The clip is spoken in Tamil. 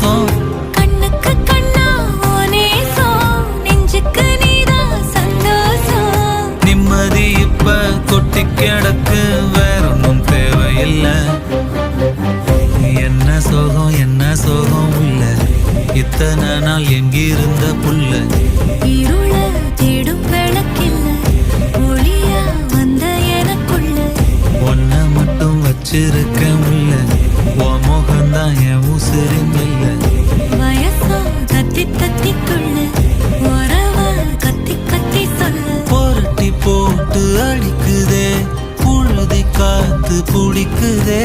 நேசம். கண்ணுக்கு கண்ணா ஓ நேசம். நெஞ்சுக்கு நீதான் சந்தோஷம். நிம்மதி இப்ப கொட்டி கிடக்கு வேறொன்னும் தேவையில்லை. என்ன சோகம் என்ன சோகம் உள்ள. இத்தனை நாள் எங்கிருந்த புள்ள. இருள தேடும் விளக்கில்ல. ஒளியா வந்த எனக்குள்ள. ஒன்ன மட்டும் வச்சிருக்க முள்ள தான் என் உசுறு மெல்ல வயசா கத்தி கத்தி கொள்ளு உறவா கத்தி கத்தி சொல்லு. புரட்டி போட்டு அடிக்குதே புழுதி புடிக்குதே